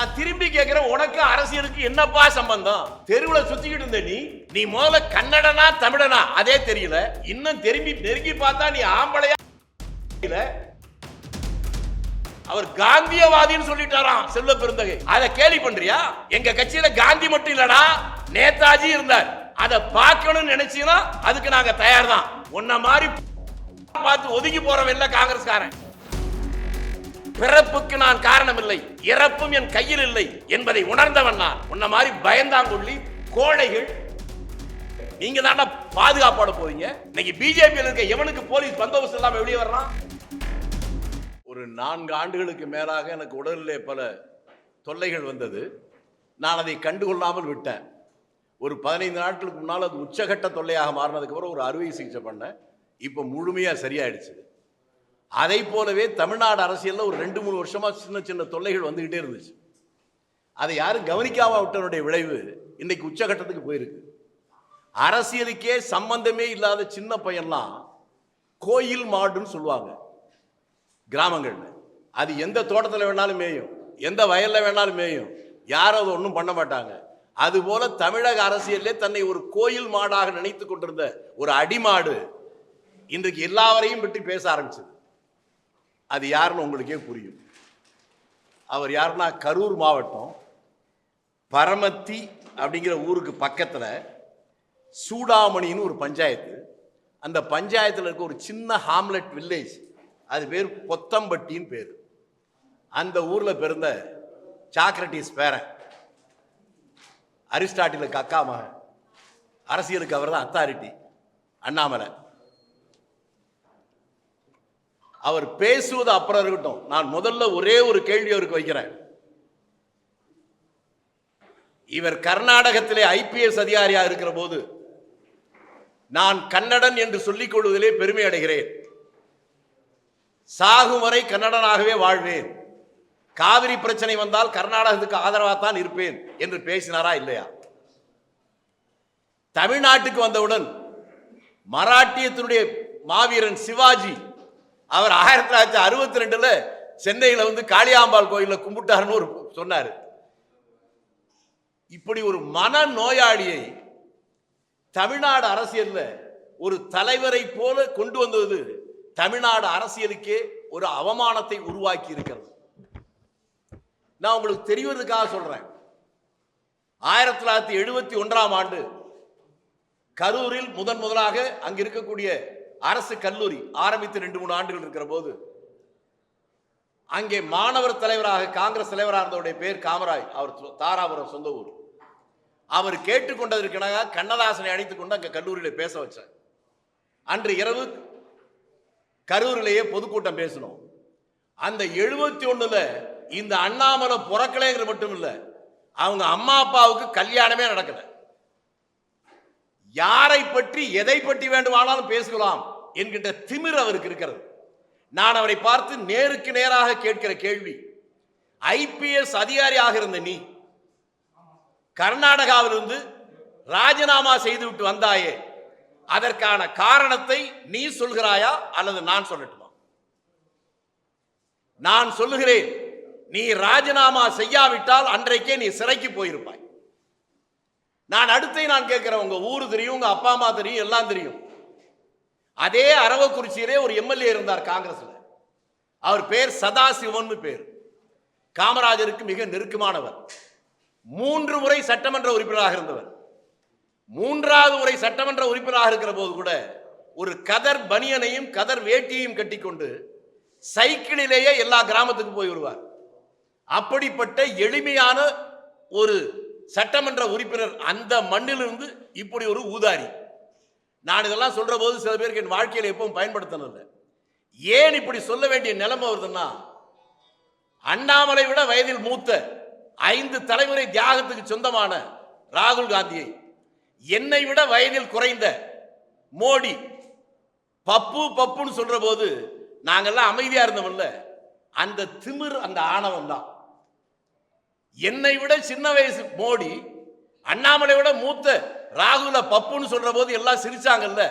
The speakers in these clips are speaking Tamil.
நான் திரும்பி கேட்கிறேன் உனக்கு அரசியலுக்கு என்னப்பா சம்பந்தம்? தெருவுல சுத்திக்கிட்டு இருந்த நீ நீ முதல்ல கன்னடனா தமிழனா? அதே தெரியல. இன்னும் திரும்பி நெருங்கி பார்த்தா நீ ஆம்பளையா? தெரியல. அவர் காந்தியவாதின்னு சொல்லிட்டாராம் செல்வ பெருந்தகை. அதை கேலி பண்றியா? எங்க கட்சியில காந்தி மட்டும் இல்லடா நேதாஜி இருந்தார். அத பார்க்கணும்னு நினைச்சீங்கன்னா அதுக்கு நாங்க தயார் தான் உன்ன மாதிரி பார்த்து ஒதுங்கி போறவன் இல்ல காங்கிரஸ்காரன். பிறப்புக்கு நான் காரணம் இல்லை இறப்பும் என் கையில் இல்லை என்பதை உணர்ந்தவன் நான். உன்ன மாதிரி பயந்தாங்கொள்ளி கோழைகள் நீங்க தாண்டா பாதுகாப்போட போறீங்க. இன்னைக்கு பிஜேபியில் இருக்க எவனுக்கு போலீஸ் பந்தோபஸ்து இல்லாம வெளியே வர்றான்? ஒரு நான்கு ஆண்டுகளுக்கு மேலாக எனக்கு உடலிலே பல தொல்லைகள் வந்தது. நான் அதை கண்டுகொள்ளாமல் விட்டேன். ஒரு பதினைந்து நாட்களுக்கு முன்னால் அது உச்சகட்ட தொல்லையாக மாறினதுக்கு அப்புறம் ஒரு அறுவை சிகிச்சை பண்ணேன். இப்போ முழுமையாக சரியாயிடுச்சு. அதை போலவே தமிழ்நாடு அரசியலில் ஒரு ரெண்டு மூணு வருஷமாக சின்ன சின்ன தொல்லைகள் வந்துக்கிட்டே இருந்துச்சு. அதை யாரும் கவனிக்காம விட்டனுடைய விளைவு இன்னைக்கு உச்சகட்டத்துக்கு போயிருக்கு. அரசியலுக்கே சம்பந்தமே இல்லாத சின்ன பையன்லாம் கோயில் மாடுன்னு சொல்லுவாங்க கிராமங்களில். அது எந்த தோட்டத்தில் வேணாலும் மேயும் எந்த வயலில் வேணாலும் மேயும் யாரும் அதை ஒன்றும் பண்ண மாட்டாங்க. அதுபோல தமிழக அரசியலே தன்னை ஒரு கோயில் மாடாக நினைத்து கொண்டிருந்த ஒரு அடிமாடு இன்றைக்கு எல்லாவரையும் பற்றி பேச ஆரம்பிச்சது. அது யாருன்னு உங்களுக்கே புரியும். அவர் யாருன்னா கரூர் மாவட்டம் பரமத்தி அப்படிங்கிற ஊருக்கு பக்கத்தில் சூடாமணின்னு ஒரு பஞ்சாயத்து. அந்த பஞ்சாயத்தில் இருக்க ஒரு சின்ன ஹாம்லெட் வில்லேஜ் அது பேர் பொத்தம்பட்டின்னு பேர். அந்த ஊரில் பிறந்த சாக்ரட்டிஸ் பேரன் அரிஸ்டாட்டிலுக்கு அக்கா மகன் அரசியலுக்கு அவர் தான் அத்தாரிட்டி அண்ணாமலை. அவர் பேசுவது அப்புறம் இருக்கட்டும். நான் முதல்ல ஒரே ஒரு கேள்வி அவருக்கு வைக்கிறேன். இவர் கர்நாடகத்திலே ஐபிஎஸ் அதிகாரியாக இருக்கிற போது நான் கன்னடன் என்று சொல்லிக் கொள்வதிலே பெருமை அடைகிறேன். சாகும் வரை கன்னடனாகவே வாழ்வேன். காவிரி பிரச்சனை வந்தால் கர்நாடகத்துக்கு ஆதரவாக தான் இருப்பேன் என்று பேசினாரா இல்லையா? தமிழ்நாட்டுக்கு வந்தவுடன் மராட்டியத்தினுடைய மாவீரன் சிவாஜி அவர் ஆயிரத்தி தொள்ளாயிரத்தி அறுபத்தி ரெண்டுல சென்னையில வந்து காளியாம்பாள் கோயிலில் கும்பிட்டாருன்னு ஒரு சொன்னார். இப்படி ஒரு மன நோயாளியை தமிழ்நாடு அரசியலில் ஒரு தலைவரை போல கொண்டு வந்தது தமிழ்நாடு அரசியலுக்கே ஒரு அவமானத்தை உருவாக்கி இருக்கிறது. நான் உங்களுக்கு தெரிவதற்காக சொல்றேன். ஆயிரத்தி தொள்ளாயிரத்தி எழுபத்தி ஒன்றாம் ஆண்டு கரூரில் முதன் முதலாக அங்க இருக்கக்கூடிய அரசு கல்லூரி ஆரம்பித்து ரெண்டு மூணு ஆண்டுகள் இருக்கிற போது அங்கே மாணவர் தலைவராக காங்கிரஸ் தலைவராக இருந்தவருடைய பேர் காமராஜ் அவர் தாராபுரம் சொந்த ஊர். அவர் கேட்டுக்கொண்டதற்காக கண்ணதாசனை அழைத்துக் கொண்டு அங்கே கல்லூரியில் பேச வச்சார். அன்று இரவு கரூரிலேயே பொதுக்கூட்டம் பேசணும் அந்த எழுபத்தி ஒண்ணுல இந்த அண்ணாமலை புறக்கலைங்கிற மட்டும் இல்லை அவங்க அம்மா அப்பாவுக்கு கல்யாணமே நடக்கல. யாரை பற்றி எதை பற்றி வேண்டுமானாலும் பேசலாம். என்கின்ற திமிர் அவருக்கு இருக்கிறது. நான் அவரை பார்த்து நேருக்கு நேராக கேட்கிற கேள்வி ஐபிஎஸ் அதிகாரியாக இருந்த நீ கர்நாடகாவிலிருந்து ராஜினாமா செய்துவிட்டு வந்தாயே அதற்கான காரணத்தை நீ சொல்கிறாயா அல்லது நான் சொல்லட்டுமா? நான் சொல்லுகிறேன் நீ ராஜினாமா செய்யாவிட்டால் அன்றைக்கே நீ சிறைக்கு போயிருப்பாய். நான் அடுத்தை நான் கேட்கிறேன் உங்க ஊர் தெரியும் உங்க அப்பா அம்மா தெரியும் எல்லாம் தெரியும். அதே அரவக்குறிச்சியிலே ஒரு எம்எல்ஏ இருந்தார் காங்கிரஸ்ல. அவர் பேர் சதாசிவன் பேர். காமராஜருக்கு மிக நெருக்கமானவர். மூன்று முறை சட்டமன்ற உறுப்பினராக இருந்தவர். மூன்றாவது முறை சட்டமன்ற உறுப்பினராக இருக்கிற போது கூட ஒரு கதர் பனியனையும் கதர் வேட்டியையும் கட்டிக்கொண்டு சைக்கிளிலேயே எல்லா கிராமத்துக்கும் போய் வருவார் அப்படிப்பட்ட எளிமையான ஒரு சட்டமன்ற உறுப்பினர் அந்த மண்ணிலிருந்து இப்படி ஒரு ஊதாரி. நான் இதெல்லாம் சொல்கிற போது சில பேருக்கு என் வாழ்க்கையில் எப்பவும் பயன்படுத்தினதில்லை ஏன் இப்படி சொல்ல வேண்டிய நிலைமை வருதுன்னா அண்ணாமலை விட வயதில் மூத்த ஐந்து தலைமுறை தியாகத்துக்கு சொந்தமான ராகுல் காந்தியை என்னை விட வயதில் குறைந்த மோடி பப்பு பப்புன்னு சொல்கிற போது நாங்கெல்லாம் அமைதியாக இருந்தோம்ல அந்த திமிர் அந்த ஆணவம் தான் என்னை விட சின்ன வயசு மோடி அண்ணாமலை விட மூத்த ராகுல பப்புன்னு சொல்ற போது எல்லாம் சிரிச்சாங்கல்ல.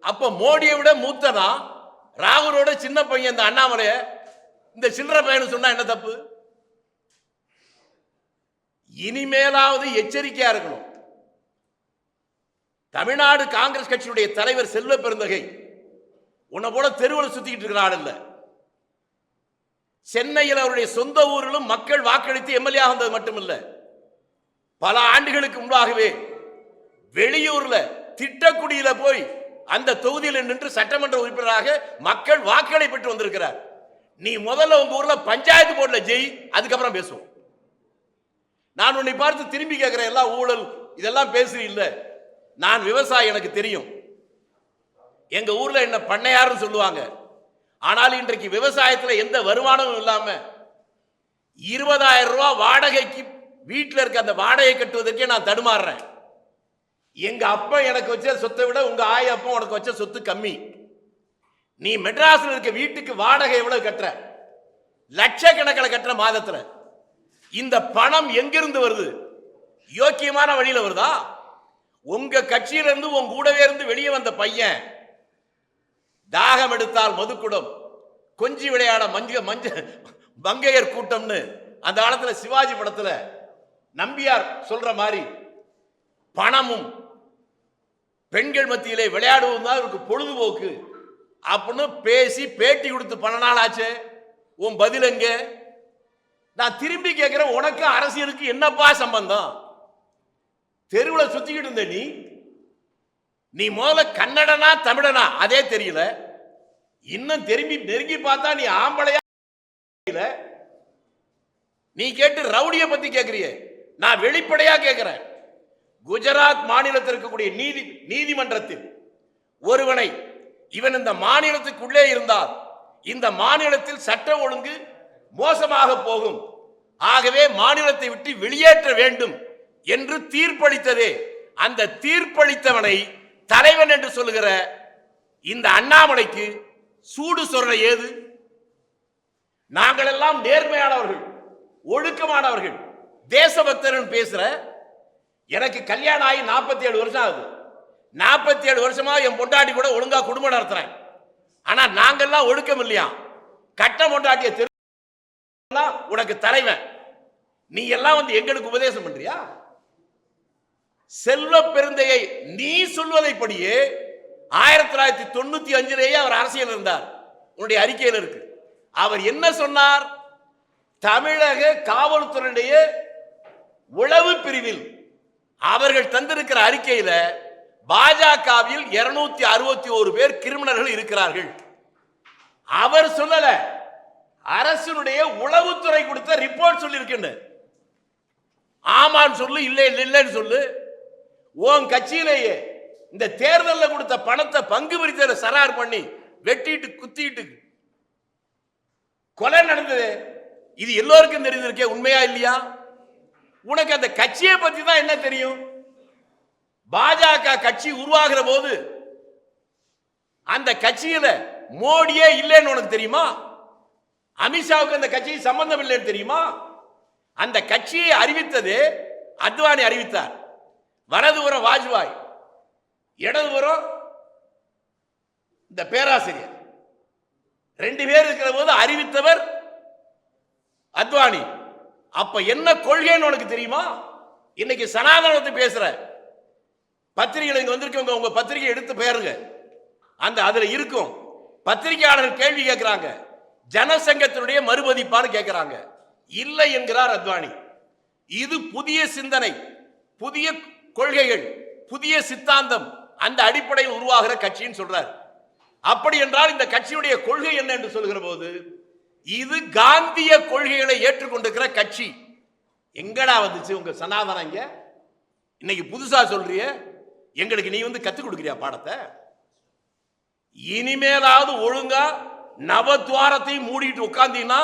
அப்ப மோடியை விட மூத்தனா? ராகுலோட சின்ன பையன் இந்த அண்ணாமலைய? இந்த சில்லற பையன் சொன்னா என்ன தப்பு? இனிமேலாவது எச்சரிக்கையா இருக்கணும். தமிழ்நாடு காங்கிரஸ் கட்சியுடைய தலைவர் செல்வ பெருந்தகை. உன்னை போல தெருவில் சுத்திக்கிட்டு இருக்கிற ஆள் இல்லை. சென்னையில் அவருடைய சொந்த ஊரிலும் மக்கள் வாக்களித்து எம்எல்ஏ ஆனது மட்டுமில்ல. பல ஆண்டுகளுக்கு முன்பாகவே வெளியூர்ல திட்டக்குடியில போய் அந்த தொகுதியில் நின்று சட்டமன்ற உறுப்பினராக மக்கள் வாக்களை பெற்று வந்திருக்கிறார். நீ முதல்ல உங்க ஊர்ல பஞ்சாயத்து போர்டுல ஜெய் அதுக்கப்புறம் பேசுவோம். நான் உன்னை பார்த்து திரும்பி கேட்கிறேன் எல்லாம் ஊழல் இதெல்லாம் பேசுறீ இல்ல. நான் விவசாயி எனக்கு தெரியும். எங்க ஊர்ல என்ன பண்ணையாருன்னு சொல்லுவாங்க. ஆனால் இன்றைக்கு விவசாயத்துல எந்த வருமானமும் இல்லாம இருபதாயிரம் ரூபாய் வாடகைக்கு வீட்டில் இருக்க அந்த வாடகை கட்டுவதற்கே நான் தடுமாறுறேன். எங்க அப்பா எனக்கு வச்ச சொத்தை விட உங்க ஆய அப்பா உனக்கு வச்ச சொத்து கம்மி. நீ மெட்ராஸ்ல இருக்க வீட்டுக்கு வாடகை எவ்வளவு கட்டுற? லட்சக்கணக்கில் கட்டுற மாதத்துல. இந்த பணம் எங்கிருந்து வருது? யோக்கியமான வழியில வருதா? உங்க கட்சியில இருந்து கூடவே இருந்து வெளியே வந்த பையன். தாகம் எடுத்தால் மதுக்குடம். கொஞ்சி விளையாட மஞ்ச மஞ்ச மங்கையர் கூட்டம்னு அந்த காலத்துல சிவாஜி படத்துல நம்பியார் சொல்ற மாதிரி பணமும் பெண்கள் மத்தியிலே விளையாடுவதும் தான் இவருக்கு பொழுதுபோக்கு. அப்படின்னு பேசி பேட்டி கொடுத்து பல நாள் ஆச்சு. உன் பதில் எங்க? நான் திரும்பி கேட்கிறேன் உனக்கு அரசியலுக்கு என்னப்பா சம்பந்தம்? தெருவில் சுத்திக்கிட்டு இருந்த நீ நீ முதல்ல கன்னடனா தமிழனா? அதே தெரியல. இன்னும் திரும்பி நெருங்கி பார்த்தா நீ ஆம்பளையா தெரியல. நீ கேட்டு ரவுடியை பத்தி கேட்கறிய நான் வெளிப்படையா கேட்கிறேன் குஜராத் மாநிலத்தில் இருக்கக்கூடிய நீதி நீதிமன்றத்தில் ஒருவனை இவன் இந்த மாநிலத்துக்குள்ளே இருந்தால் இந்த மாநிலத்தில் சட்ட ஒழுங்கு மோசமாக போகும். ஆகவே மாநிலத்தை விட்டு வெளியேற்ற வேண்டும் என்று தீர்ப்பளித்ததே. அந்த தீர்ப்பளித்தவனை தலைவன் என்று சொல்லுகிற இந்த அண்ணாமலைக்கு சூடு சொல்ற ஏது? நாங்கள் எல்லாம் நேர்மையானவர்கள் ஒழுக்கமானவர்கள். தேசபக்தர்னு பேசுற எனக்கு கல்யாணம் ஆகி நாற்பத்தி ஏழு வருஷம் ஆகுது. நாற்பத்தி ஏழு வருஷமா என் பொண்டாட்டி கூட ஒழுங்கா குடும்பம் நடத்துறேன். ஆனா நாங்கெல்லாம் ஒழுக்கம் இல்லையா? கட்ட பொண்டாட்டிய தெரு உனக்கு தலைவன். நீ எல்லாம் வந்து எங்களுக்கு உபதேசம் பண்றியா? செல்வ பெருந்தையை நீ சொல்வதைப்படியே ஆயிரத்தி தொள்ளாயிரத்தி தொண்ணூத்தி அஞ்சிலேயே அவர் அரசியல் இருந்தார். உன்னுடைய அறிக்கையில் இருக்கு. அவர் என்ன சொன்னார்? தமிழக காவல்துறையுடைய உளவு பிரிவில் அவர்கள் தந்திருக்கிற அறிக்கையில பாஜகவில் இருநூத்தி அறுபத்தி ஒரு பேர் கிரிமினல்கள் இருக்கிறார்கள். அவர் சொல்லல. அரசினுடைய உளவுத்துறை கொடுத்த ரிப்போர்ட் சொல்லி ஆமான்னு சொல்லு இல்லை இல்லைன்னு சொல்லு. உன் கட்சியிலேயே இந்த தேர்தலில் கொடுத்த பணத்தை பங்கு பிரித்தல சரார் பண்ணி வெட்டிட்டு குத்திட்டு கொலை நடந்தது. இது எல்லோருக்கும் தெரிஞ்சிருக்கே உண்மையா இல்லையா? உனக்கு அந்த கட்சியை பத்தி தான் என்ன தெரியும்? பாஜக கட்சி உருவாகிற போது அந்த கட்சியில மோடியே இல்லைன்னு உனக்கு தெரியுமா? அமித்ஷாவுக்கு அந்த கட்சி சம்பந்தம் இல்லைன்னு தெரியுமா? அந்த கட்சியை அறிவித்தது அத்வானி அறிவித்தார். வலதுபுறம் வாஜ்பாய் இடதுபுறம் இந்த பேராசிரியர். ரெண்டு பேர் இருக்கிற போது அறிவித்தவர் அத்வானி. அப்ப என்ன கொள்கைன்னு உனக்கு தெரியுமா? இன்னைக்கு சனாதனத்தை பேசுற பத்திரிகைகள் இங்க வந்திருக்கவங்க உங்க பத்திரிகை எடுத்து பேருங்க. அந்த அதுல இருக்கும். பத்திரிகையாளர்கள் கேள்வி கேட்கிறாங்க ஜனசங்கத்தினுடைய மறுபதிப்பான்னு கேட்கிறாங்க இல்லை என்கிறார் அத்வானி. இது புதிய சிந்தனை புதிய கொள்கைகள் புதிய சித்தாந்தம் அந்த அடிப்படையில் உருவாகிற கட்சின்னு சொல்றார். அப்படி என்றால் இந்த கட்சியுடைய கொள்கை என்ன என்று சொல்கிற போது இது காந்திய கொள்கைகளை ஏற்றுக்கொண்டிருக்கிற கட்சி. எங்கடா வந்துச்சு உங்க சனாதனம் இங்க? இன்னைக்கு புதுசா சொல்றிய எங்களுக்கு நீ வந்து கத்துக் கொடுக்குறியா பாடத்தை? இனிமேலாவது ஒழுங்கா நவத்வாரத்தையும் மூடிட்டு உட்காந்தீங்கன்னா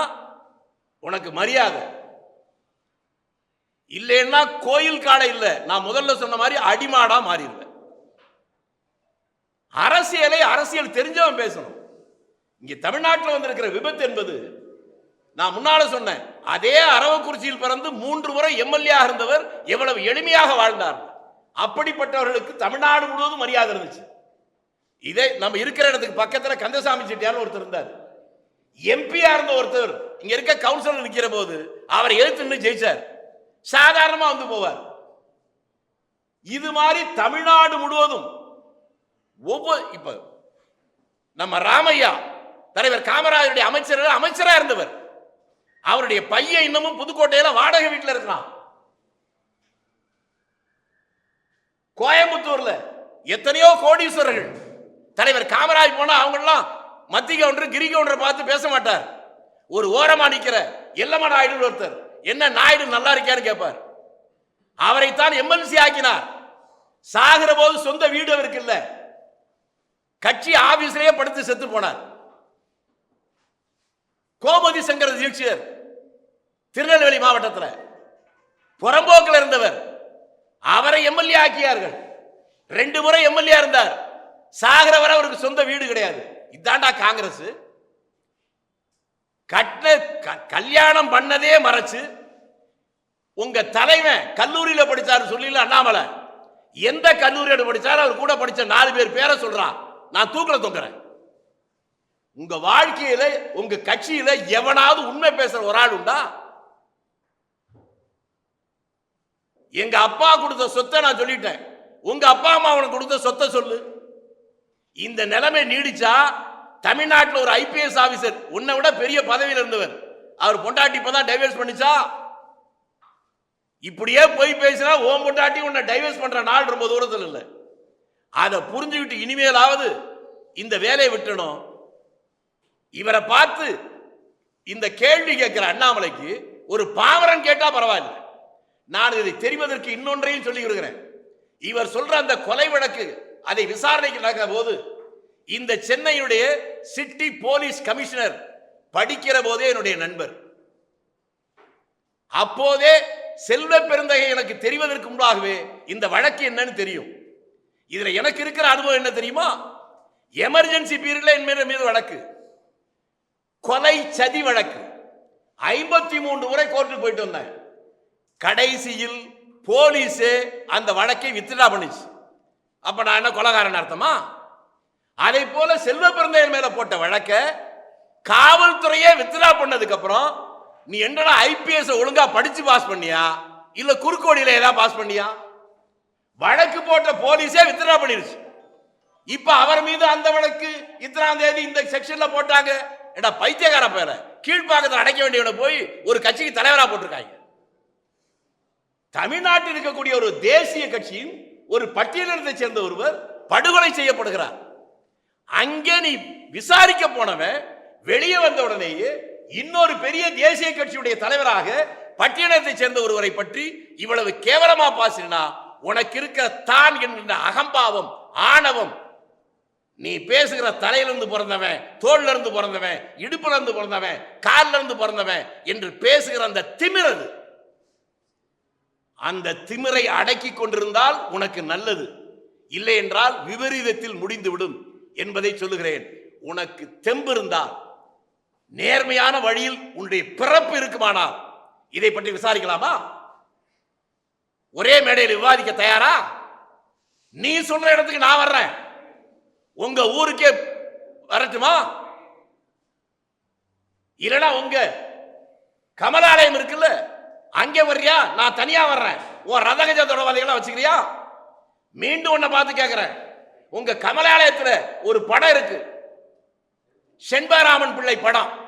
உனக்கு மரியாதை. இல்லைன்னா கோயில் காடை இல்லை. நான் முதல்ல சொன்ன மாதிரி அடிமாடா மாறிடுவேன். அரசியலை அரசியல் தெரிஞ்சவன் பேசணும். இங்கே தமிழ்நாட்டில் வந்திருக்கிற விபத்து என்பது நான் முன்னால சொன்னேன் அதே அரவக்குறிச்சியில் பிறந்து மூன்று முறை எம்எல்ஏ இருந்தவர் எவ்வளவு எளிமையாக வாழ்ந்தார். அப்படிப்பட்டவர்களுக்கு தமிழ்நாடு முழுவதும் மரியாதை இருந்துச்சு. இதே நம்ம இருக்கிற இடத்துக்கு பக்கத்தில் கந்தசாமி செட்டியார் ஒருத்தர் இருந்தார். எம்பியா இருந்த ஒருத்தர் இங்க இருக்க கவுன்சிலர் நிற்கிற போது அவரை எழுத்து நின்று ஜெயிச்சார். சாதாரணமா வந்து போவார். இது மாதிரி தமிழ்நாடு முழுவதும் ஒவ்வொரு இப்ப நம்ம ராமையா தலைவர் காமராஜருடைய அமைச்சர் அமைச்சராக இருந்தவர். அவருடைய பையன் இன்னமும் புதுக்கோட்டையில வாடகை வீட்டில் இருக்கிறான். கோயம்புத்தூர்ல எத்தனையோ கோடீஸ்வரர்கள். தலைவர் காமராஜ் போனா அவங்கெல்லாம் மத்திய கவுண்டர் கிரி கவுண்டர் பார்த்து பேச மாட்டார். ஒரு ஓரமா நிக்கிற எல்லம்மா நாயுடு ஒருத்தர் என்ன நாயுடு நல்லா இருக்கியான்னு கேட்பார் அவரைத்தான் எம்எல்சி ஆக்கினார். சாகிற போது சொந்த வீடு அவருக்கு இல்லை. கட்சி ஆபீஸ்லயே படுத்து செத்து போனார். கோமதி சங்கர தீட்சியர் திருநெல்வேலி மாவட்டத்தில் புறம்போக்கில் இருந்தவர். அவரை எம்எல்ஏ ஆக்கியார்கள். ரெண்டு முறை எம்எல்ஏ இருந்தார். சாகர வரை அவருக்கு சொந்த வீடு கிடையாது. இதாண்டா காங்கிரஸ். கட்ட க- கல்யாணம் பண்ணதே மறைச்சு உங்க தலைவன் கல்லூரியில் படிச்சாரு சொல்லல அண்ணாமலை. எந்த கல்லூரியோட படிச்சாரு? அவர் கூட படிச்ச நாலு பேர் பேரை சொல்றான். நான் தூக்கில தொங்குறேன். உங்க வாழ்க்கையில உங்க கட்சியில எவனாவது உண்மை பேசுற ஒரு ஆள் உண்டா? எங்க அப்பா கொடுத்த சொத்தை நான் சொல்லிட்டேன். உங்க அப்பா அம்மா அவனுக்கு கொடுத்த சொத்தை சொல்லு. இந்த நிலைமை நீடிச்சா தமிழ்நாட்டில் ஒரு ஐபிஎஸ் ஆபீசர் உன்னை விட பெரிய பதவியில் இருந்தவர். அவர் பொண்டாட்டி இப்பதான் டைவர்ஸ் பண்ணிச்சா? இப்படியே போய் பேசினா ஓம் பொண்டாட்டி உன்னை டைவர்ஸ் பண்ற நாள் ரொம்ப தூரத்தில் இல்லை. அதை புரிஞ்சுக்கிட்டு இனிமேலாவது இந்த வேலையை விட்டணும் இவரை பார்த்து இந்த கேள்வி கேட்கிற அண்ணாமலைக்கு ஒரு பாவரன் கேட்டா பரவாயில்லை. நான் இதை தெரிவதற்கு இன்னொன்றையும் சொல்லி விடுகிறேன் இவர் சொல்ற அந்த கொலை வழக்கு அதை விசாரணைக்கு நடக்கிற போது இந்த சென்னையுடைய சிட்டி போலீஸ் கமிஷனர் படிக்கிற போதே என்னுடைய நண்பர். அப்போதே செல்வ பெருந்தகை எனக்கு தெரிவதற்கு முன்பாகவே இந்த வழக்கு என்னன்னு தெரியும். இதுல எனக்கு இருக்கிற அனுபவம் என்ன தெரியுமா? எமர்ஜென்சி பீரியட்ல என் மீது வழக்கு. கொலை சதி வழக்கு. ஐம்பத்தி மூன்று முறை கோர்ட்டுக்கு போயிட்டு வந்தேன். கடைசியில் போலீஸே அந்த வழக்கை வித்ட்ரா பண்ணிச்சு. அப்ப நான் என்ன கொலகாரன் அர்த்தமா? அதே போல செல்வ பிறந்தையர் மேல போட்ட வழக்க காவல்துறையே வித்ட்ரா பண்ணதுக்கு அப்புறம் நீ என்னடா ஐபிஎஸ் ஒழுங்கா படிச்சு பாஸ் பண்ணியா? இல்ல குறுக்கோடியில ஏதாவது பாஸ் பண்ணியா? வழக்கு போட்ட போலீஸே வித்ட்ரா பண்ணிருச்சு. இப்ப அவர் மீது அந்த வழக்கு இத்தனாம் தேதி இந்த செக்ஷன்ல போட்டாங்க. ஏடா பைத்தியக்கார பேர கீழ்ப்பாக்கத்தில் அடைக்க வேண்டியவனை போய் ஒரு கட்சிக்கு தலைவராக போட்டிருக்காங்க. தமிழ்நாட்டில் இருக்கக்கூடிய ஒரு தேசிய கட்சியின் ஒரு பட்டியலினத்தை சேர்ந்த ஒருவர் படுகொலை செய்யப்படுகிறார். அங்கே நீ விசாரிக்க போனவன் வெளியே வந்த உடனேயே இன்னொரு பெரிய தேசிய கட்சியுடைய தலைவராக பட்டியலத்தை சேர்ந்த ஒருவரை பற்றி இவ்வளவு கேவலமா பாசினா உனக்கு இருக்கிற தான் என்கின்ற அகம்பாவம் ஆணவம் நீ பேசுகிற தலையிலிருந்து பிறந்தவன் தோல்ல இருந்து பிறந்தவன் இடுப்புல இருந்து பிறந்தவன் கால்ல இருந்து பிறந்தவன் என்று பேசுகிற அந்த திமிரது அந்த திமிரை அடக்கி கொண்டிருந்தால் உனக்கு நல்லது. இல்லை என்றால் விபரீதத்தில் முடிந்துவிடும் என்பதை சொல்லுகிறேன். உனக்கு தெம்பு இருந்தால் நேர்மையான வழியில் உன்னுடைய பிறப்பு இருக்குமானால் இதை பற்றி விசாரிக்கலாமா? ஒரே மேடையில் விவாதிக்க தயாரா? நீ சொல்ற இடத்துக்கு நான் வர்றேன். உங்க ஊருக்கே வரட்டுமா? இல்லனா உங்க. கமலாலயம் இருக்குல்ல அங்கே வர்றியா? நான் தனியா வர்றேன். உன் ரதகஜ தொடர்பாதைகளாம் வச்சுக்கிறியா? மீண்டும் உன்னை பார்த்து கேட்கிறேன் உங்க கமலாலயத்துல ஒரு படம் இருக்கு. செண்பராமன் பிள்ளை படம்.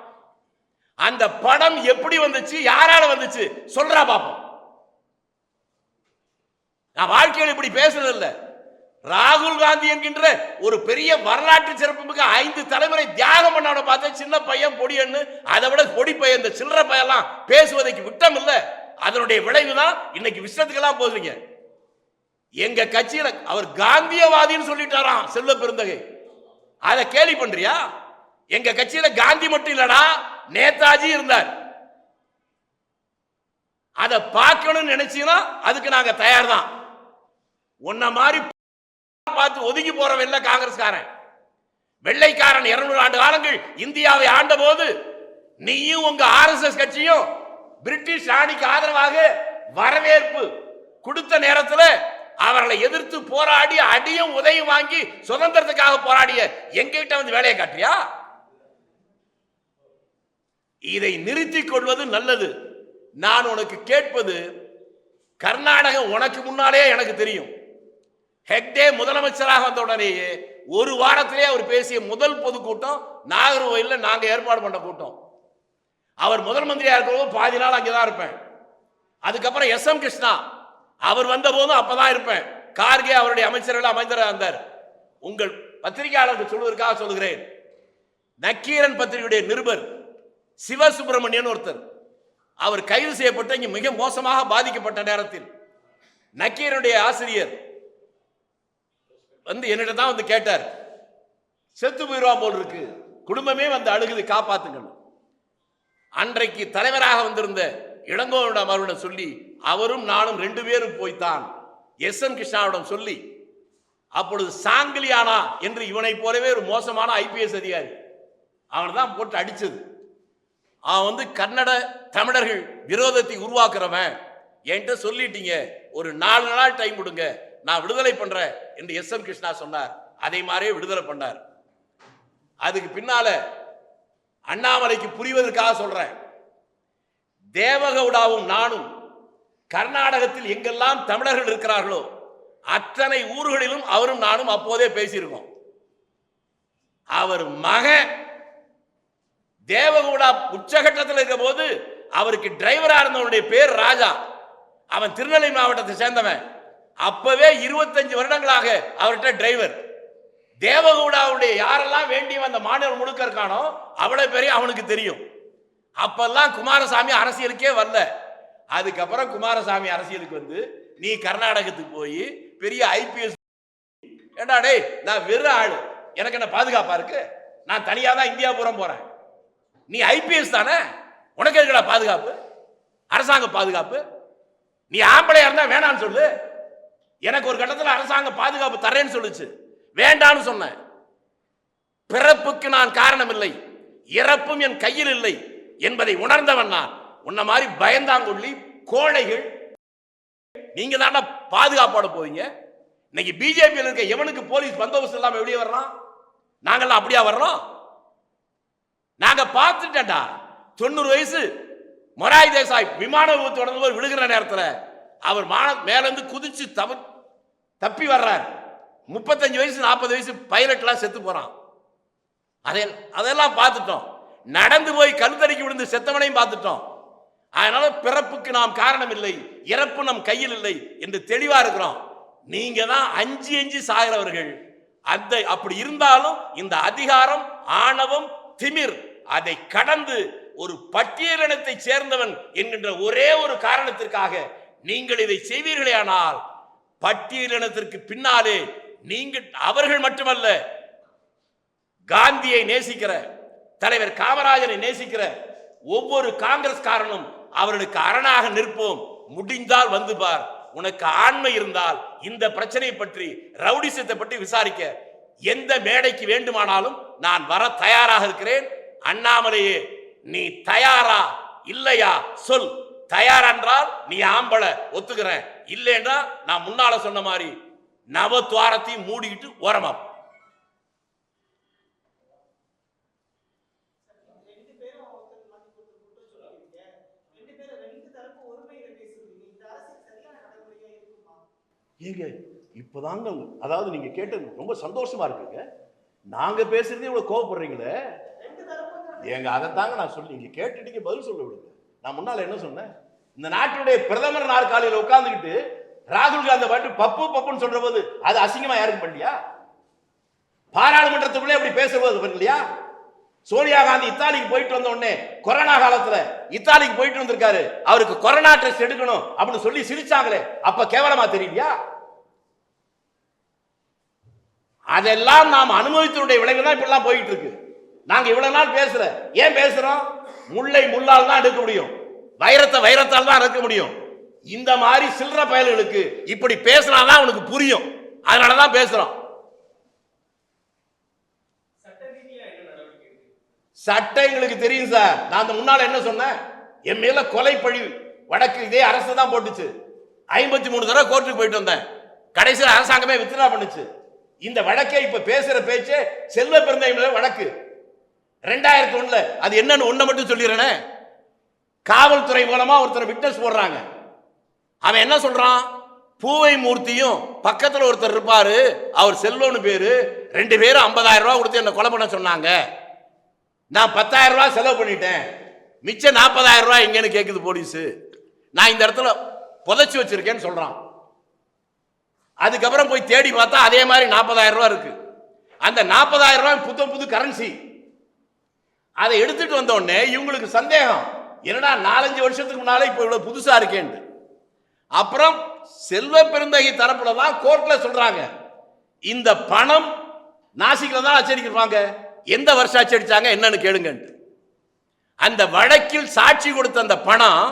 அந்த படம் எப்படி வந்துச்சு யாரால வந்துச்சு சொல்றா பாப்போம். நான் வாழ்க்கையில் இப்படி பேசுறது இல்லை ராகுல் காந்தி என்கின்ற ஒரு பெரிய வரலாற்று சிறப்புமிக்க ஐந்து தலைமுறை தியாகம் பண்ணவனை பார்த்தா சின்ன பையன் பொடியன்னு அதை விட பொடி பையன் இந்த சில்லற பையெல்லாம் பேசுவதற்கு விட்டம் இல்லை அதனுடைய விளைவு தான் இன்னைக்கு விஷயத்துக்கெல்லாம் போதுங்க எங்க கட்சியில அவர் காந்தியவாதின்னு சொல்லிட்டாராம் செல்வ பெருந்தகை. அதை கேலி பண்றியா? எங்க கட்சியில காந்தி மட்டும் இல்லடா நேதாஜி இருந்தார். அதை பார்க்கணும்னு நினைச்சீங்கன்னா அதுக்கு நாங்க தயார் தான் உன்ன மாதிரி பார்த்து ஒதுங்கி போறவன் இல்ல காங்கிரஸ்காரன். வெள்ளைக்காரன் இருநூறு ஆண்டு காலங்கள் இந்தியாவை ஆண்ட போது நீயும் உங்க ஆர்எஸ்எஸ் கட்சியும் பிரிட்டிஷ் ராணிக்கு ஆதரவாக வரவேற்பு கொடுத்த நேரத்தில் அவர்களை எதிர்த்து போராடி அடியும் உதவியும் வாங்கி சுதந்திரத்துக்காக போராடிய எங்கிட்ட வந்து வேலையை காட்டியா இதை நிறுத்திக் கொள்வது நல்லது. நான் உனக்கு கேட்பது கர்நாடகம் உனக்கு முன்னாலே எனக்கு தெரியும். ஹெக்டே முதலமைச்சராக வந்த உடனேயே ஒரு வாரத்திலே அவர் பேசிய முதல் பொதுக்கூட்டம் நாகர்கோயிலில் நாங்கள் ஏற்பாடு பண்ண கூட்டம். அவர் முதல் மந்திரியாக இருக்கிறவங்க பாதி நாள் அங்கே தான் இருப்பேன். அதுக்கப்புறம் எஸ் எம் கிருஷ்ணா அவர் வந்த போதும் அப்பதான் இருப்பேன். கார்கே அவருடைய அமைச்சர்கள் அமைச்சராக இருந்தார். உங்கள் பத்திரிகையாளர்கள் சொல்வதற்காக சொல்கிறேன் நக்கீரன் பத்திரிகையுடைய நிருபர் சிவசுப்பிரமணியன் ஒருத்தர். அவர் கைது செய்யப்பட்டு இங்கே மிக மோசமாக பாதிக்கப்பட்ட நேரத்தில் நக்கீரனுடைய ஆசிரியர் வந்து என்னிட்ட தான் வந்து கேட்டார். செத்து போயிடுவா போல் இருக்கு. குடும்பமே வந்து அழுகுது காப்பாத்துங்கள் அன்றைக்கு தலைவராக வந்திருந்த இளங்கோவிடம் அவரிடம் சொல்லி அவரும் நானும் ரெண்டு பேரும் போய்த்தான். எஸ் என் கிருஷ்ணாவிடம் சொல்லி அப்பொழுது சாங்கிலியானா என்று இவனைப் போலவே ஒரு மோசமான ஐபிஎஸ் அதிகாரி அவனை தான் போட்டு அடித்தது அவன் வந்து கன்னட தமிழர்கள் விரோதத்தை உருவாக்குறவன். என்கிட்ட சொல்லிட்டீங்க ஒரு நாலு நாள் டைம் கொடுங்க. நான் விடுதலை பண்றேன் என்று எஸ் எம் கிருஷ்ணா சொன்னார். அதே மாதிரியே விடுதலை பண்ணார். அதுக்கு பின்னால அண்ணாமலைக்கு புரிவதற்காக சொல்றேன். தேவகவுடாவும் நானும் கர்நாடகத்தில் எங்கெல்லாம் தமிழர்கள் இருக்கிறார்களோ அத்தனை ஊர்களிலும் அவரும் நானும் அப்போதே பேசியிருக்கோம். அவர் மகன் தேவகவுடா உச்சகட்டத்தில் இருக்க போது அவருக்கு டிரைவரா இருந்தவனுடைய பேர் ராஜா. அவன் திருநெல்வேலி மாவட்டத்தை சேர்ந்தவன். அப்பவே இருபத்தஞ்சு வருடங்களாக அவர்கிட்ட டிரைவர் தேவகவுடாவுடைய யாரெல்லாம் வேண்டிய அந்த மாநிலம் முழுக்க இருக்கானோ அவ்வளவு பெரிய அவனுக்கு தெரியும். அப்பெல்லாம் குமாரசாமி அரசியலுக்கே வரல. அதுக்கப்புறம் குமாரசாமி அரசியலுக்கு வந்து நீ கர்நாடகத்துக்கு போய் பெரிய ஐபிஎஸ் ஏண்டா டேய் நான் வெறும் ஆளு. எனக்கு என்ன பாதுகாப்பா இருக்கு? நான் தனியாக தான் இந்தியா பூரம் போறேன். நீ ஐபிஎஸ் தானே? உனக்கு இருக்கடா பாதுகாப்பு? அரசாங்க பாதுகாப்பு? நீ ஆம்பளையா இருந்தா வேணான்னு சொல்லு. எனக்கு ஒரு கட்டத்தில் அரசாங்கம் பாதுகாப்பு தரேன்னு சொல்லுச்சு. வேண்டான்னு சொன்னேன். பிறப்புக்கு நான் காரணம் இல்லை இறப்பும் என் கையில் இல்லை என்பதை உணர்ந்தவன் நான். உன்ன மாதிரி பயந்தாங்குள்ளி கோழைகள் நீங்க தானே பாதுகாப்போட போவீங்க இன்னைக்கு பிஜேபியில் இருக்க எவனுக்கு போலீஸ் பந்தோபஸ்து இல்லாமல் வெளியே வர்றான்? நாங்கெல்லாம் அப்படியா வர்றோம்? நாங்க பார்த்துட்டேன்டா. தொண்ணூறு வயசு மொராய் தேசாய் விமான விபத்து தொடர்ந்து விழுகிற நேரத்தில் அவர் மான மேலேருந்து குதிச்சு தவிர தப்பி வர்றார். முப்பத்தஞ்சு வயசு நாற்பது வயசு பைலட்லாம் செத்து போகிறான் அதே அதெல்லாம் பார்த்துட்டோம். நடந்து போய் கழுத்தடிக்கு விழுந்து செத்தவனையும் பார்த்துட்டோம். அதனால பிறப்புக்கு நாம் காரணம் இல்லை இறப்பு நம் கையில் இல்லை என்று தெளிவா இருக்கிறோம். நீங்க தான் அஞ்சு அஞ்சு சாகிறவர்கள். அந்த அப்படி இருந்தாலும் இந்த அதிகாரம் ஆணவம் திமிர் அதை கடந்து ஒரு பட்டியலினத்தை சேர்ந்தவன் என்கின்ற ஒரே ஒரு காரணத்திற்காக நீங்கள் இதை செய்வீர்களேயானால் பட்டியலினத்திற்கு பின்னாலே நீங்கள் அவர்கள் மட்டுமல்ல காந்தியை நேசிக்கிற தலைவர் காமராஜரை நேசிக்கிற ஒவ்வொரு காங்கிரஸ்காரனும் அவர்களுக்கு அரணாக நிற்போம். முடிந்தால் வந்து பார். உனக்கு ஆண்மை இருந்தால் இந்த பிரச்சனையை பற்றி ரவுடிசத்தை பற்றி விசாரிக்க. எந்த மேடைக்கு வேண்டுமானாலும் நான் வர தயாராக இருக்கிறேன். அண்ணாமலையே நீ தயாரா இல்லையா? சொல். தயார் என்றால் நீ ஆம்பளை ஒத்துக்கிறேன். இல்லைன்னா நான் முன்னால சொன்ன மாதிரி நவத்வாரத்தையும் மூடிக்கிட்டு ஓரமா போ. ரெண்டு ஏங்க இப்போதாங்க அதாவது நீங்க கேட்டது ரொம்ப சந்தோஷமா இருக்குங்க. நாங்க பேசுறதே இவ்வளவு கோவப்படுறீங்களே. ரெண்டு ஏங்க அதைத்தாங்க நான் சொல்லி நீங்க கேட்டுட்டீங்க பதில் சொல்ல விடுங்க. நான் முன்னால என்ன சொன்னேன்? இந்த நாட்டுடைய பிரதமர் நாற்காலியில் உட்கார்ந்துக்கிட்டு ராகுல் காந்தி பாட்டு பப்பு பப்புன்னு சொல்ற போது அது அசிங்கமா யாருக்கு பண்ணலையா பாராளுமன்றத்துக்குள்ளே அப்படி பேசுறது பண்ணலையா சோனியா காந்தி இத்தாலிக்கு போயிட்டு வந்த உடனே கொரோனா காலத்துல இத்தாலிக்கு போயிட்டு வந்திருக்காரு. அவருக்கு கொரோனா டெஸ்ட் எடுக்கணும் அப்படின்னு சொல்லி சிரிச்சாங்களே. அப்ப கேவலமா தெரியலையா அதெல்லாம் நாம் அனுபவித்தனுடைய விளைவு தான் இப்படிலாம் போயிட்டு இருக்கு. நாங்க இவ்வளவு நாள் பேசுற ஏன் பேசுறோம்? முல்லை முள்ளால் தான் எடுக்க முடியும். வைரத்தை வைரத்தால் தான் அறுக்க முடியும். இந்த மாதிரி சில்லற பயல்களுக்கு இப்படி பேசினாதான் உனக்கு புரியும். அதனால தான் பேசுறோம் சட்டம் எங்களுக்கு தெரியும் சார். நான் அந்த முன்னால என்ன சொன்னேன்? என் மேல கொலை பழி வடக்கு இதே அரசு தான் போட்டுச்சு. ஐம்பத்தி மூணு தடவை கோர்ட்டுக்கு போயிட்டு வந்தேன். கடைசியில் அரசாங்கமே வித்ரா பண்ணுச்சு. இந்த வழக்கே இப்ப பேசுற பேச்சே செல்வ பிறந்தை வழக்கு. ரெண்டாயிரத்தி ஒண்ணுல. அது என்னன்னு ஒன்ன மட்டும் சொல்லிடுறேனே. காவல்துறை மூலமா ஒருத்தர் விட்னஸ் போடுறாங்க. அவன் என்ன சொல்றான்? பூவை மூர்த்தியும் பக்கத்தில் ஒருத்தர் இருப்பாரு. அவர் செல்வம்னு பேரு. ரெண்டு பேரும் 50000 ரூபாய் கொடுத்து என்ன கொலை பண்ண சொன்னாங்க. நான் 10000 ரூபாய் செலவு பண்ணிட்டேன். மிச்சம் 40000 ரூபாய் எங்கன்னு கேட்குது போலீஸ். நான் இந்த இடத்துல புதைச்சி வச்சிருக்கேன்னு சொல்றான். அதுக்கப்புறம் போய் தேடி பார்த்தா அதே மாதிரி 40000 ரூபாய் இருக்கு. அந்த 40000 ரூபாய் புது புது கரன்சி அதை எடுத்துட்டு வந்த உடனே இவங்களுக்கு சந்தேகம். என்னடா நாலஞ்சு வருஷத்துக்கு முன்னாலே இப்போ இவ்வளோ புதுசாக இருக்கேன்ட்டு. அப்புறம் செல்வ பெருந்தகை தரப்புல தான் கோர்ட்டில் சொல்கிறாங்க இந்த பணம் நாசிக்கில் தான் அச்சடிக்கிறாங்க எந்த வருஷம் அச்சடிச்சாங்க என்னன்னு கேளுங்கன்ட்டு. அந்த வழக்கில் சாட்சி கொடுத்த அந்த பணம்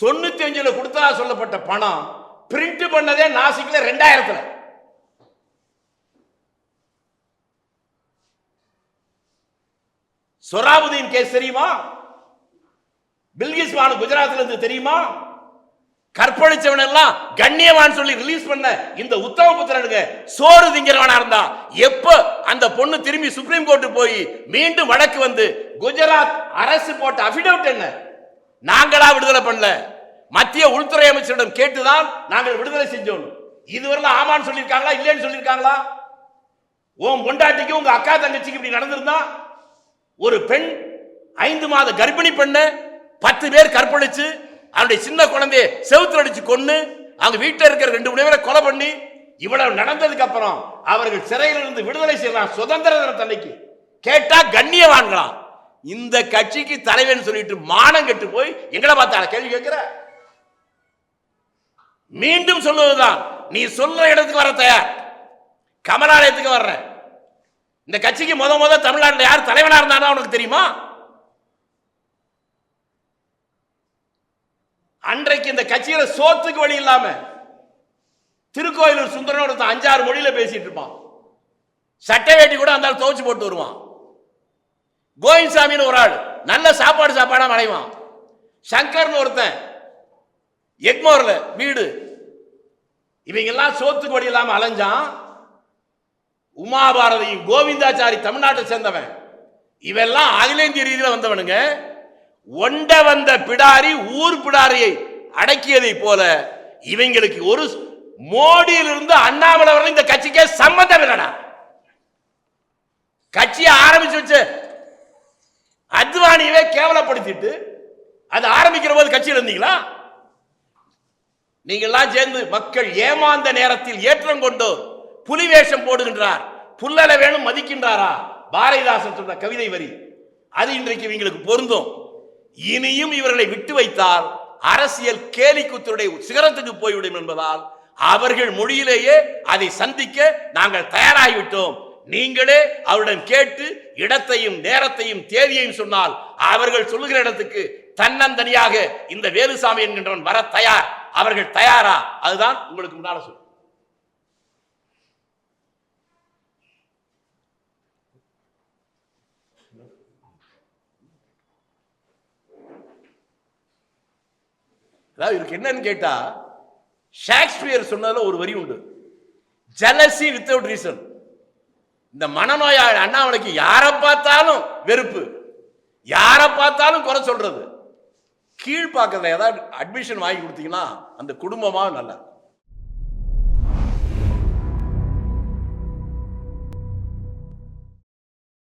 தொண்ணூத்தி அஞ்சுல கொடுத்ததா சொல்லப்பட்ட பணம் பிரிண்ட் பண்ணதே நாசிக்ல ரெண்டாயிரத்துல. சொராபுதீன் கேஸ் தெரியுமா? பில்கிஸ் பானு குஜராத்ல இருந்து தெரியுமா? கற்பழிச்சவன் எல்லாம் கண்ணியவான் சொல்லி ரிலீஸ் பண்ண இந்த உத்தம புத்திரனுங்க சோறு திங்கிறவனா இருந்தா எப்ப அந்த பொண்ணு திரும்பி சுப்ரீம் கோர்ட்டு போய் மீண்டும் வழக்கு வந்து குஜராத் அரசு போட்ட அபிடவிட் என்ன? நாங்களா விடுதலை பண்ணல. மத்திய உள்துறை அமைச்சரிடம் கேட்டுதான் நாங்கள் விடுதலை செஞ்சோம். இதுவரையிலும் ஆமான்னு சொல்லியிருக்காங்களா இல்லைன்னு சொல்லியிருக்காங்களா? உன் பொண்டாட்டிக்கு உங்க அக்கா தங்கச்சிக்கு இப்படி நடந்திருந்தா ஒரு பெண் ஐந்து மாத கர்ப்பிணி பெண்ணு பத்து பேர் கற்பழிச்சு அவனுடைய சின்ன குழந்தைய செவுத்துல அடிச்சு கொண்டு அவங்க வீட்டில் இருக்கிற ரெண்டு மூணு பேரை கொலை பண்ணி இவ்வளவு நடந்ததுக்கு அப்புறம் அவர்கள் சிறையில் இருந்து விடுதலை செய்யலாம் சுதந்திர தினத்தன்னைக்கு கேட்டா கண்ணியவான்களாம் இந்த கட்சிக்கு தலைவன் சொல்லிட்டு மானம் கெட்டு போய் எங்களை பார்த்தா கேள்வி கேட்கிற? மீண்டும் சொல்லுவதுதான் நீ சொல்ற இடத்துக்கு வர தயார். கமலாலயத்துக்கு வர்ற. இந்த கட்சிக்கு முத முத தமிழ்நாட்டில் யார் தலைவனா இருந்தானா உனக்கு தெரியுமா? அன்றைக்கு இந்த கட்சியில சோத்துக்கு வழி இல்லாம திருக்கோயிலூர் சுந்தரனோட ஒருத்தன் அஞ்சாறு மொழியில பேசிட்டு இருப்பான். சட்டை வேட்டி கூட அந்த துவச்சு போட்டு வருவான். கோவிந்தசாமின்னு ஒரு ஆள் நல்ல சாப்பாடு சாப்பாடா அடைவான் சங்கர்னு ஒருத்தன் எக்மோர்ல வீடு. இவங்க எல்லாம் சோத்துக்கு வழி இல்லாம அலைஞ்சான். உமாபாரதியும் கோவிந்தாச்சாரி தமிழ்நாட்டை சேர்ந்தவன். இவெல்லாம் அகில இந்திய ரீதியில் வந்தவனுங்க. ஒண்ட வந்த பிடாரி ஊர் பிடாரியை அடக்கியதை போல இவங்களுக்கு ஒரு மோடியிலிருந்து அண்ணாமலை வரை இந்த கட்சிக்கே சம்மந்தம் இல்லடா. கட்சியை ஆரம்பிச்சு வச்ச அத்வானியவே கேவலப்படுத்திட்டு அது ஆரம்பிக்கிற போது கட்சியில் இருந்தீங்களா? நீங்கள்லாம் சேர்ந்து மக்கள் ஏமாந்த நேரத்தில் ஏற்றம் கொண்டு புலி வேஷம் போடுகின்றார். புல்லல வேணும் மதிக்கின்றாரா? பாரதிதாசன் சொன்ன கவிதை வரி. அது இன்றைக்கு இவங்களுக்கு பொருந்தும். இனியும் இவர்களை விட்டு வைத்தால் அரசியல் கேலி கூத்தருடைய சிகரத்துக்கு போய்விடும் என்பதால் அவர்கள் மொழியிலேயே அதை சந்திக்க நாங்கள் தயாராகிவிட்டோம். நீங்களே அவரிடம் கேட்டு இடத்தையும் நேரத்தையும் தேதியையும் சொன்னால் அவர்கள் சொல்லுகிற இடத்துக்கு தன்னந்தனியாக இந்த வேலுசாமி என்கின்றவன் வர தயார். அவர்கள் தயாரா? அதுதான் உங்களுக்கு முன்னால சொல்லு அதாவது இவருக்கு என்னன்னு கேட்டா ஷேக்ஸ்பியர் சொன்னதுல ஒரு வரி உண்டு. ஜலசி வித்தவுட் ரீசன் இந்த மனநோயாளி அண்ணாமலைக்கு யாரை பார்த்தாலும் வெறுப்பு. யாரை பார்த்தாலும் குறை சொல்றது. கீழ்ப்பாக்கத்தில் ஏதாவது அட்மிஷன் வாங்கி கொடுத்தீங்கன்னா அந்த குடும்பமாக நல்லா